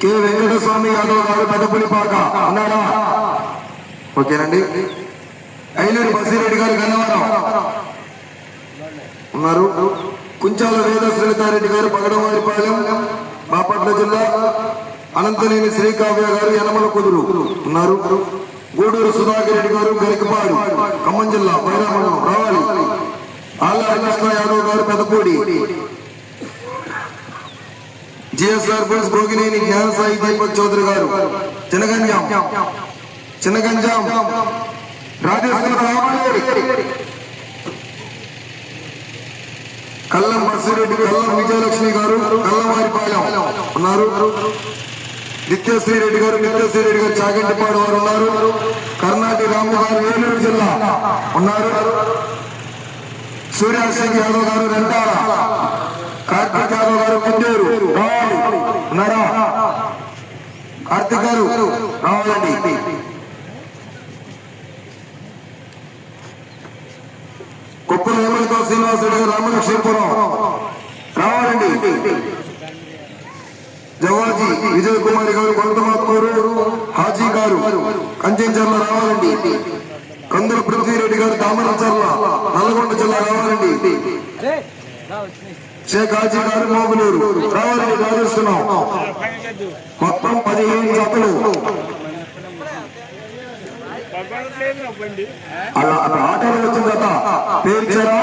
K. Venkataswamy Yadav గారు పెద్దపులిపాక ఉన్నారా? ఓకేనండి. ఐలూరి బసిరెడ్డి గారు గన్నవరం. ఉన్నారు. కుంచాల వేద శ్రీతారెడ్డి గారు పగడవారిపాలెం బాపట్ల జిల్లా అనంతనేని శ్రీకావ్య గారు యనమల కుదురు ఉన్నారు. గూడూరు సుధాకర్ రెడ్డి గారు గరికపాడు ఖమ్మం జిల్లా బైరామండలం రావాలి. ఆళ్ళ హరికృష్ణ యాదవ్ గారు పెదపూడి. జిఎస్ఆర్ ఫిల్స్ భోగినేని జ్ఞాన సాయి దీపక్ చౌదరి గారు. చిన్నగంజాం. చిన్నగంజాం. రాజేశ్వర రామారెడ్డి కల్లం బస్సిరెడ్డి కల్లం విజయలక్ష్మి గారు కల్లంవారిపాలెం ఉన్నారు. నిత్యశ్రీ రెడ్డి గారు నిత్యశ్రీ రెడ్డి గారు చాగంటిపాడు వారు ఉన్నారు. కర్ణాటి రాము గారు ఏలూరు జిల్లా ఉన్నారు. సూర్యాసింగ్ యాదవ్ గారు రెంటాల కార్తీక్ యాదవ్ గారు కుండూరు రావాలి ఉన్నారా గారు రావాలండి. కుప్పల ఎమ్మెల్యేతో శ్రీనివాసరెడ్డి గారు రామలక్ష్మీపురం రావాలండి. జవాజీ విజయ్ కుమారి గారు కొంతమాత్మూరు హాజీ గారు కంచెంచర్ల రావాలండి. కందుల పృథ్వీరెడ్డి గారు దామరచర్ల నల్గొండ జిల్లా రావాలండి. షేక్ హాజీ గారు మోగులూరు. రావాలండి రాజేస్తున్నాం మొత్తం పదిహేను జతలు. అలా ఆటోలో వచ్చిన జత. పేర్చారా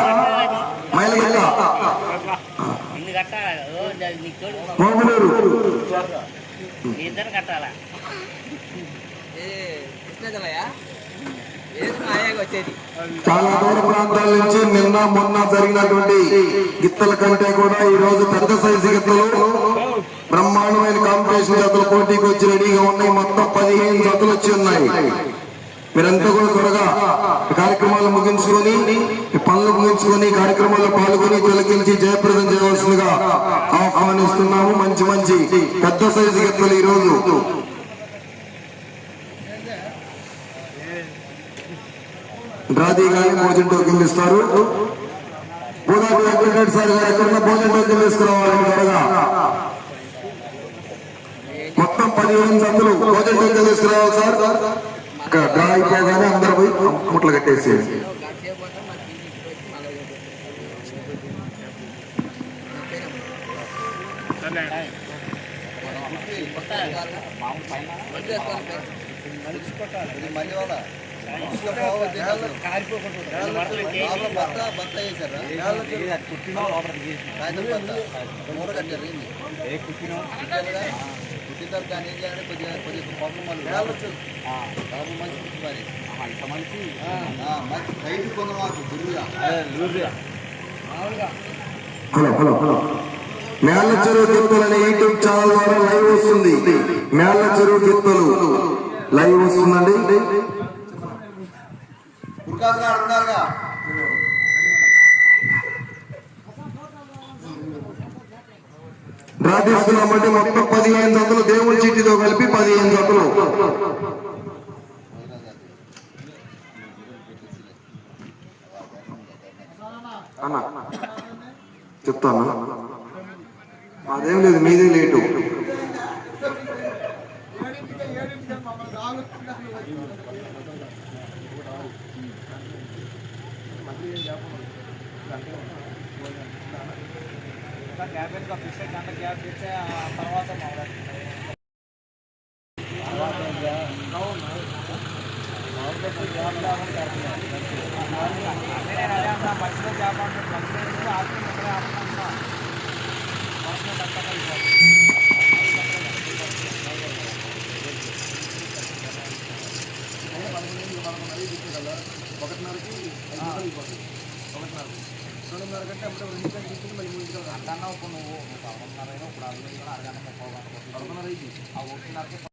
తోడు మోగులూరు. ఇద్దరు కట్టాలా? చాలా దూర ప్రాంతాల నుంచి నిన్న మొన్న జరిగినటువంటి గిత్తల కంటే కూడా ఈ రోజు పెద్ద సైజు గిత్తలు. బ్రహ్మాండమైన కాంపిటీషన్ జతలు పోటీకి వచ్చి రెడీగా ఉన్నాయి. మొత్తం పదిహేను జతలు వచ్చి ఉన్నాయి. మీరంతా కూడా త్వరగా కార్యక్రమాలు ముగించుకొని పనులు ముగించుకొని కార్యక్రమాల్లో పాల్గొని తొలగించి జయప్రదం చేయవలసిందిగా ఆహ్వానిస్తున్నాము. మంచి మంచి పెద్ద సైజు గిత్తలు ఈ రోజు రాధీ గారి భోజన టోకెన్ ఇస్తారు వెంకటరెడ్డి సార్ గారు ఎక్కడ భోజన టోకెన్ తీసుకురావాలని త్వరగా మొత్తం పదిహేను సందులు భోజన టోకెన్ తీసుకురావాలి సార్. డ్రా అయిపోగానే అందరూ పోయి ముట్లు కట్టేసి. ఇది మళ్ళీ వాళ్ళ ఇసుక దాన్ని ఏం కొద్దిగా కొద్దిగా పాపం పాపం మంచి మంచి మాకు గురువుగా హలో హలో హలో. మేళ్ళ చెరువు గిత్తలు అనే యూట్యూబ్ ఛానల్ ద్వారా లైవ్ వస్తుంది. మేళ్ళ చెరువు గిత్తలు లైవ్ వస్తుందండి? గురుకాసు గారు ఉన్నారుగా డ్రా తీసుకున్నామంటే మొత్తం పదిహేను జతలు దేవుడి చీటితో కలిపి పదిహేను జతలు. అన్న చెప్తాను? అదేం లేదు మీదే లేటు. గ్యాప్ ఎందుకు ఫిక్స్ అయితే అంత గ్యాప్ ఇస్తే ఆ తర్వాత నేను thank